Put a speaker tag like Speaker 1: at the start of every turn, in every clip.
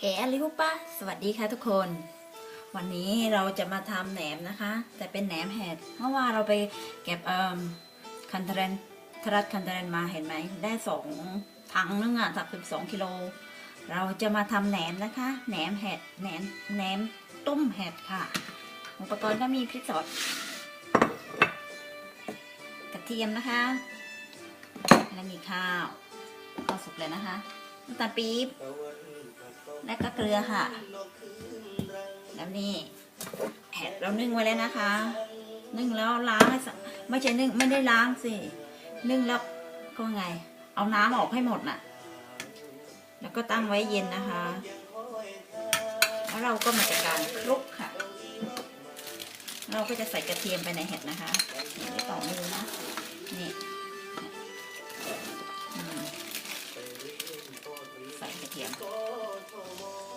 Speaker 1: เออลิฮุปะสวัสดีค่ะทุกคน วันนี้เราจะมาทำแหนมนะคะ แต่เป็นแหนมเห็ดเพราะว่าเราไปเก็บเอ่อคันเทรนทรัสคันเทรนมาเห็นไหมได้สองถังนึงอะสักสิบสองกิโลเราจะมาทำแหนมนะคะแหนมเห็ดแหนมแหนมต้มเห็ดค่ะ อุปกรณ์ก็มีพริกสดกระเทียมนะคะ และมีข้าวข้าวสุกเลยนะคะน้ำตาลปี๊บ และก็เกลือค่ะแล้วนี่เห็ดเรานึ่งไว้แล้วนะคะ นึ่งแล้วล้างให้ไม่ใช่นึ่งไม่ได้ล้างสิ นึ่งแล้วก็ไง เอาน้ำออกให้หมดน่ะ แล้วก็ตั้งไว้เย็นนะคะ แล้วเราก็มาจัดการคลุกค่ะ เราก็จะใส่กระเทียมไปในเห็ดนะคะนี่ไว้ต่อมือนะ นี่ใส่กระเทียม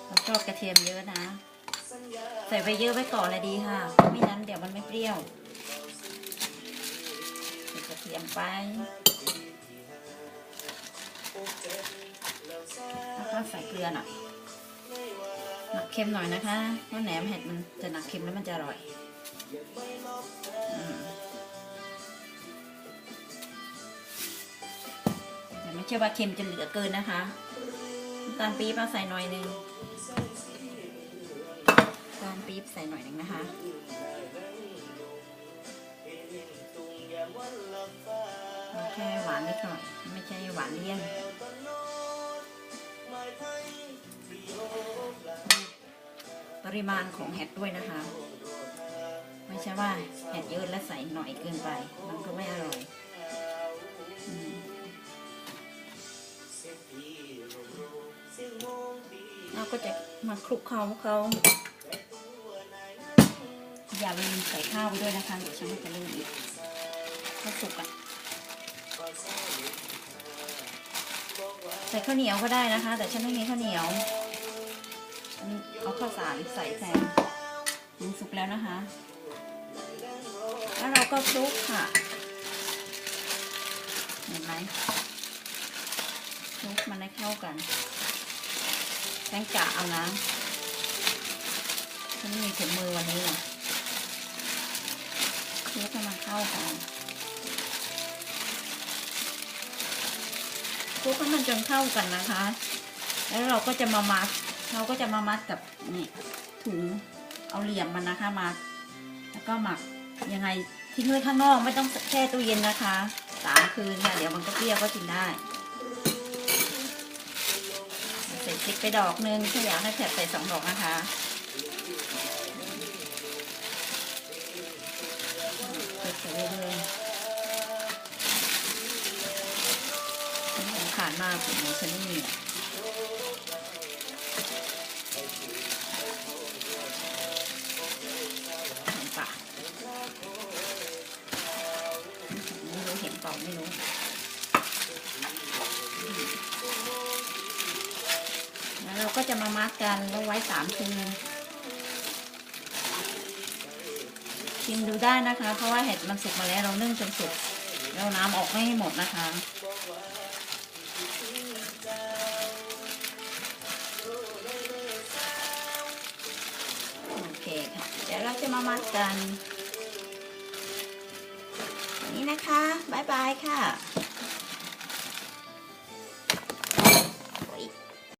Speaker 1: เราชอบกระเทียมเยอะนะ ใส่ไปเยอะไว้ก่อนเลยดีค่ะ ไม่งั้นเดี๋ยวมันไม่เปรี้ยวใส่กระเทียมไปแล้วก็ใส่เกลือหน่อยหนักเค็มหน่อยนะคะ เพราะแหนมเห็ดมันจะหนักเค็มแล้วมันจะอร่อยอืมแต่ไม่ใช่ว่าเค็มจนเหลือเกินนะคะน้ำ ตาลปี๊บมาใส่หน่อยหนึ่งตาลปี๊บใส่หน่อยหนึ่งนะคะเอาแค่หวานนิดหน่อย ไม่ใช่หวานเลี่ยนปริมาณของเห็ดด้วยนะคะ ไม่ใช่ว่าเห็ดเยอะแล้วใส่หน่อยเกินไป มันก็ไม่อร่อย อืม เราก็จะมาคลุกเขาเขาอย่าลืมใส่ข้าวไปด้วยนะคะเดี๋ยวฉันจะลืมอีกข้าวสุกอะใส่ข้าวเหนียวก็ได้นะคะ แต่ฉันไม่มีข้าวเหนียวฉันเอาข้าวสารใส่แทนมันสุกแล้วนะคะ แล้วเราก็คลุกค่ะ เห็นไหมคลุกมันให้เข้ากัน แป้งกะเอานะฉันมีถุงมือวันนี้นะคลุกให้มันเข้ากันคลุกให้มันจนเข้ากันนะคะ แล้วเราก็จะมามัด เราก็จะมามัดกับนี่ถุงเอาเหลี่ยมมันนะคะมัดแล้วก็หมักยังไงทิ้งไว้ข้างนอกไม่ต้องแช่ตู้เย็นนะคะสามคืนค่ะเดี๋ยวมันก็เปรี้ยวก็กินได้ คลิกไปดอกนึงถ้าอยากให้แผดใส่สองดอกนะคะเปิดไปเรื่อยๆฉันสำคัญมากผมฉันไม่มีอะเห็นปะไม่รู้เห็นเปล่าไม่รู้ เราก็จะมามาร์กกันแล้วไว้สามคืนชิมดูได้นะคะ เพราะว่าเห็ดมันสุกมาแล้วเรานึ่งจนสุกแล้วน้ำออกไม่ให้หมดนะคะโอเคค่ะเดี๋ยวเราจะมามัดกันนี่นะคะบ๊ายบายค่ะ